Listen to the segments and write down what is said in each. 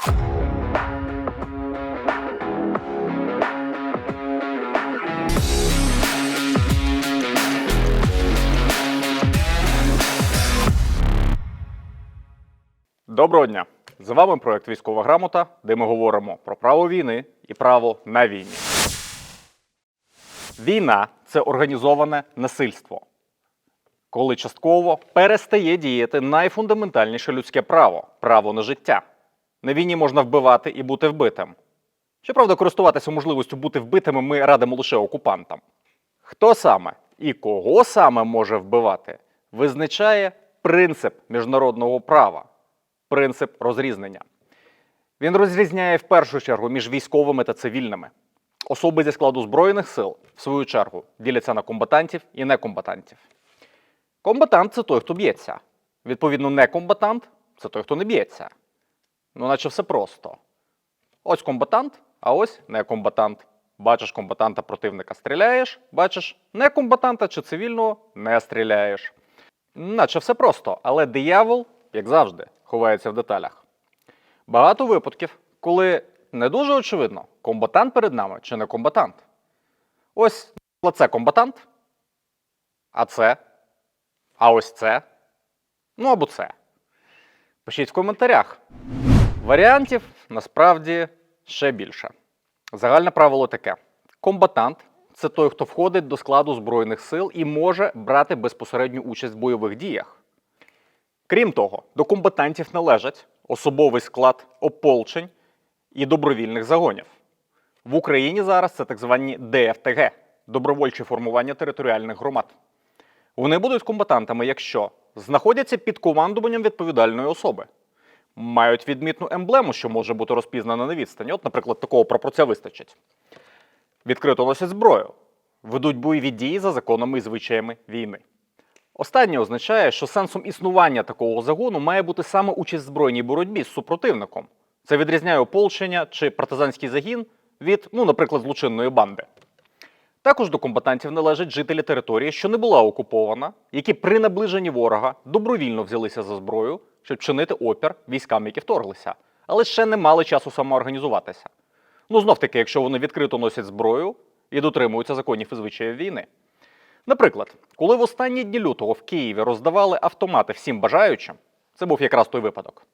Доброго дня! З вами проект Військова грамота, де ми говоримо про право війни і право на війні. Війна це організоване насильство, коли частково перестає діяти найфундаментальніше людське право право на життя. На війні можна вбивати і бути вбитим. Щоправда, користуватися можливістю бути вбитими ми радимо лише окупантам. Хто саме і кого саме може вбивати, визначає принцип міжнародного права принцип розрізнення. Він розрізняє в першу чергу між військовими та цивільними. Особи зі складу Збройних сил, в свою чергу, діляться на комбатантів і некомбатантів. Комбатант це той, хто б'ється. Відповідно, некомбатант це той, хто не б'ється. Ну, наче все просто. Ось комбатант, а ось некомбатант. Бачиш комбатанта противника стріляєш, бачиш некомбатанта чи цивільного не стріляєш. Наче все просто, але диявол, як завжди, ховається в деталях. Багато випадків, коли не дуже очевидно, комбатант перед нами чи не комбатант. Ось це комбатант, а це, а ось це, ну або це. Пишіть в коментарях. Варіантів насправді ще більше. Загальне правило таке: комбатант це той, хто входить до складу Збройних сил і може брати безпосередню участь в бойових діях. Крім того, до комбатантів належать особовий склад ополчень і добровільних загонів. В Україні зараз це так звані ДФТГ добровольчі формування територіальних громад. Вони будуть комбатантами, якщо знаходяться під командуванням відповідальної особи, мають відмітну емблему, що може бути розпізнана на відстані. От, наприклад, такого прапорця вистачить. Відкрито носять зброю, ведуть бойові дії за законами і звичаями війни. Останнє означає, що сенсом існування такого загону має бути саме участь в збройній боротьбі з супротивником. Це відрізняє ополчення чи партизанський загін від, ну, наприклад, злочинної банди. Також до комбатантів належать жителі території, що не була окупована, які при наближенні ворога добровільно взялися за зброю, щоб чинити опір військам, які вторглися, але ще не мали часу самоорганізуватися. Ну, знов таки, якщо вони відкрито носять зброю і дотримуються законів і звичаїв війни. Наприклад, коли в останні дні лютого в Києві роздавали автомати всім бажаючим, це був якраз той випадок.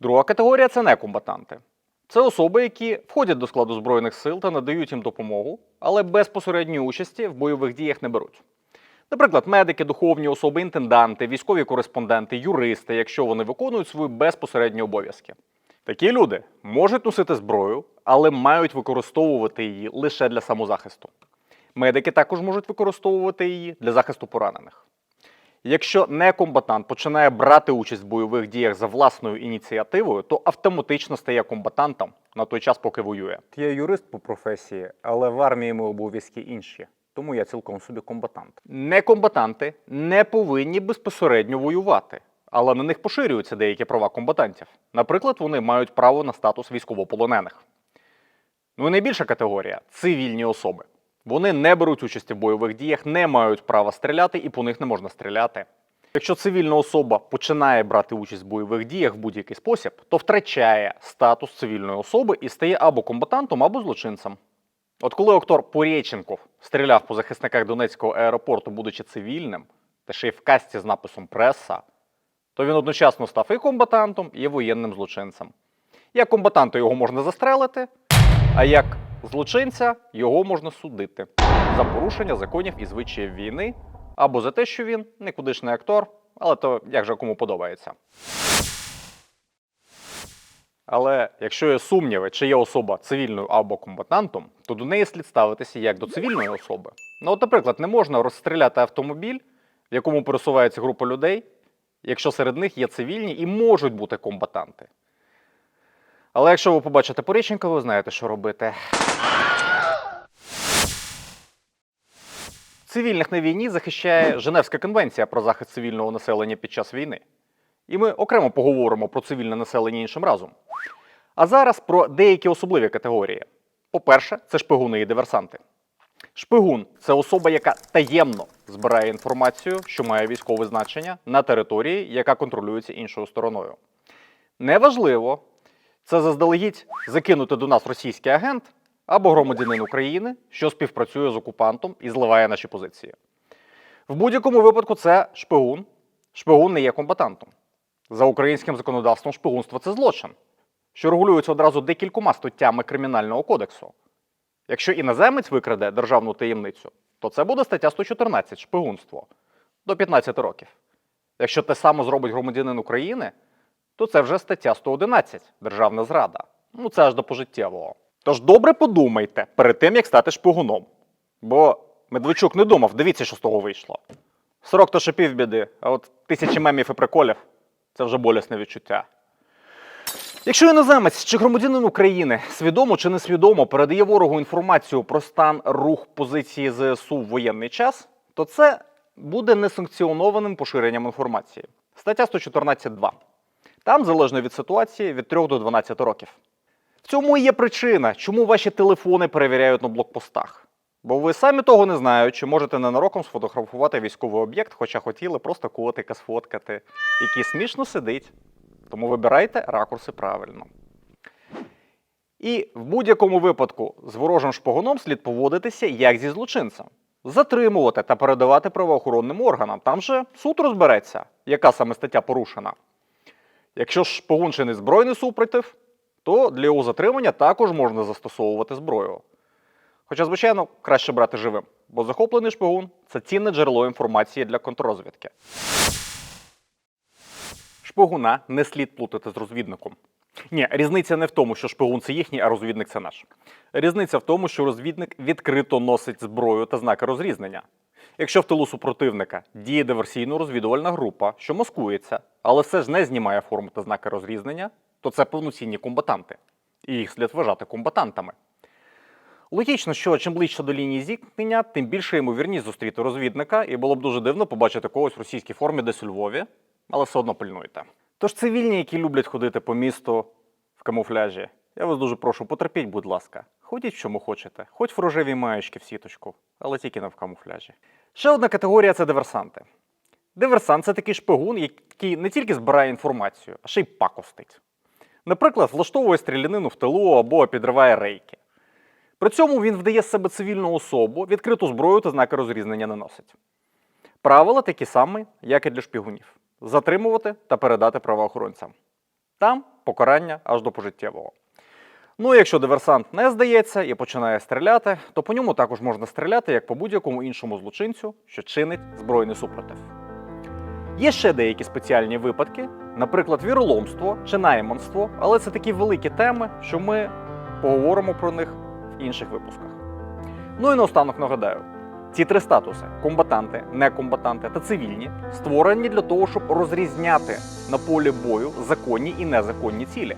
Друга категорія це некомбатанти. Це особи, які входять до складу Збройних сил та надають їм допомогу, але безпосередньої участі в бойових діях не беруть. Наприклад, медики, духовні особи, інтенданти, військові кореспонденти, юристи, якщо вони виконують свої безпосередні обов'язки. Такі люди можуть носити зброю, але мають використовувати її лише для самозахисту. Медики також можуть використовувати її для захисту поранених. Якщо некомбатант починає брати участь в бойових діях за власною ініціативою, то автоматично стає комбатантом на той час, поки воює. Я юрист по професії, але в армії ми обов'язки інші. Тому я цілком собі комбатант. Некомбатанти не повинні безпосередньо воювати, але на них поширюються деякі права комбатантів. Наприклад, вони мають право на статус військовополонених. Ну і найбільша категорія цивільні особи. Вони не беруть участі в бойових діях, не мають права стріляти і по них не можна стріляти. Якщо цивільна особа починає брати участь в бойових діях в будь-який спосіб, то втрачає статус цивільної особи і стає або комбатантом, або злочинцем. От коли актор Порєченков стріляв по захисниках Донецького аеропорту, будучи цивільним, та ще й в касті з написом преса, то він одночасно став і комбатантом, і воєнним злочинцем. Як комбатанта його можна застрелити, а як злочинця його можна судити за порушення законів і звичаїв війни, або за те, що він никудишний актор, але то як же кому подобається. Але якщо є сумніви, чи є особа цивільною або комбатантом, то до неї слід ставитися як до цивільної особи. Ну, от, наприклад, не можна розстріляти автомобіль, в якому пересувається група людей, якщо серед них є цивільні і можуть бути комбатанти. Але якщо ви побачите Поріченка, ви знаєте, що робити. Цивільних на війні захищає Женевська конвенція про захист цивільного населення під час війни. І ми окремо поговоримо про цивільне населення іншим разом. А зараз про деякі особливі категорії. По-перше, це шпигуни і диверсанти. Шпигун це особа, яка таємно збирає інформацію, що має військове значення на території, яка контролюється іншою стороною. Неважливо, Це заздалегідь закинути до нас російський агент або громадянин України, що співпрацює з окупантом і зливає наші позиції. В будь-якому випадку це шпигун. Шпигун не є комбатантом. За українським законодавством шпигунство це злочин, що регулюється одразу декількома статтями Кримінального кодексу. Якщо іноземець викраде державну таємницю, то це буде стаття 114 шпигунство до 15 років. Якщо те саме зробить громадянин України, то це вже стаття 111 державна зрада. Ну це аж до пожиттєвого. Тож добре подумайте перед тим, як стати шпигуном. Бо Медведчук не думав, дивіться, що з того вийшло. Сорок то ще півбіди, а от тисячі мемів і приколів це вже болісне відчуття. Якщо іноземець чи громадянин України свідомо чи несвідомо передає ворогу інформацію про стан рух позиції ЗСУ в воєнний час, то це буде несанкціонованим поширенням інформації. Стаття 114.2. Там, залежно від ситуації, від 3 до 12 років. В цьому і є причина, чому ваші телефони перевіряють на блокпостах. Бо ви самі того не знаючи, можете ненароком сфотографувати військовий об'єкт, хоча хотіли просто котика сфоткати, який смішно сидить. Тому вибирайте ракурси правильно. І в будь-якому випадку з ворожим шпигуном слід поводитися як зі злочинцем. Затримувати та передавати правоохоронним органам. Там же суд розбереться, яка саме стаття порушена. Якщо ж шпигун чинить збройний супротив, то для його затримання також можна застосовувати зброю. Хоча, звичайно, краще брати живим, бо захоплений шпигун це цінне джерело інформації для контррозвідки. Шпигуна не слід плутати з розвідником. Ні, різниця не в тому, що шпигун це їхній, а розвідник це наш. Різниця в тому, що розвідник відкрито носить зброю та знаки розрізнення. Якщо в тилу супротивника діє диверсійно-розвідувальна група, що маскується, але все ж не знімає форму та знаки розрізнення, то це повноцінні комбатанти. І їх слід вважати комбатантами. Логічно, що чим ближче до лінії зіткнення, тим більше ймовірність зустріти розвідника, і було б дуже дивно побачити когось в російській формі десь у Львові, але все одно пильнуйте. Тож цивільні, які люблять ходити по місту в камуфляжі, я вас дуже прошу, потерпіть, будь ласка. Ходіть в чому хочете, хоч в рожевій маєчки в сіточку, але тільки не в камуфляжі. Ще одна категорія це диверсанти. Диверсант це такий шпигун, який не тільки збирає інформацію, а ще й пакостить. Наприклад, влаштовує стрілянину в тилу або підриває рейки. При цьому він вдає з себе цивільну особу, відкриту зброю та знаки розрізнення не носить. Правила такі самі, як і для шпигунів: затримувати та передати правоохоронцям. Там покарання аж до пожиттєвого. Ну, якщо диверсант не здається і починає стріляти, то по ньому також можна стріляти як по будь-якому іншому злочинцю, що чинить збройний супротив. Є ще деякі спеціальні випадки, наприклад, віроломство чи найманство, але це такі великі теми, що ми поговоримо про них інших випусках. Ну і наостанок нагадаю: ці три статуси комбатанти, некомбатанти та цивільні створені для того, щоб розрізняти на полі бою законні і незаконні цілі.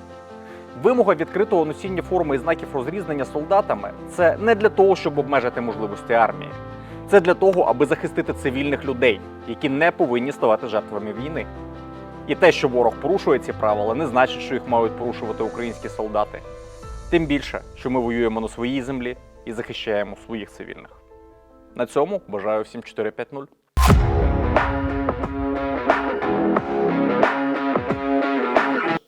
Вимога відкритого носіння форми і знаків розрізнення солдатами це не для того, щоб обмежити можливості армії. Це для того, аби захистити цивільних людей, які не повинні ставати жертвами війни. І те, що ворог порушує ці правила, не значить, що їх мають порушувати українські солдати. Тим більше, що ми воюємо на своїй землі і захищаємо своїх цивільних. На цьому бажаю всім 4-5-0.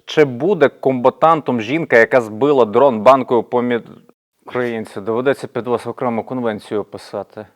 Чи буде комбатантом жінка, яка збила дрон банкою по мід... Доведеться під вас окрему конвенцію писати.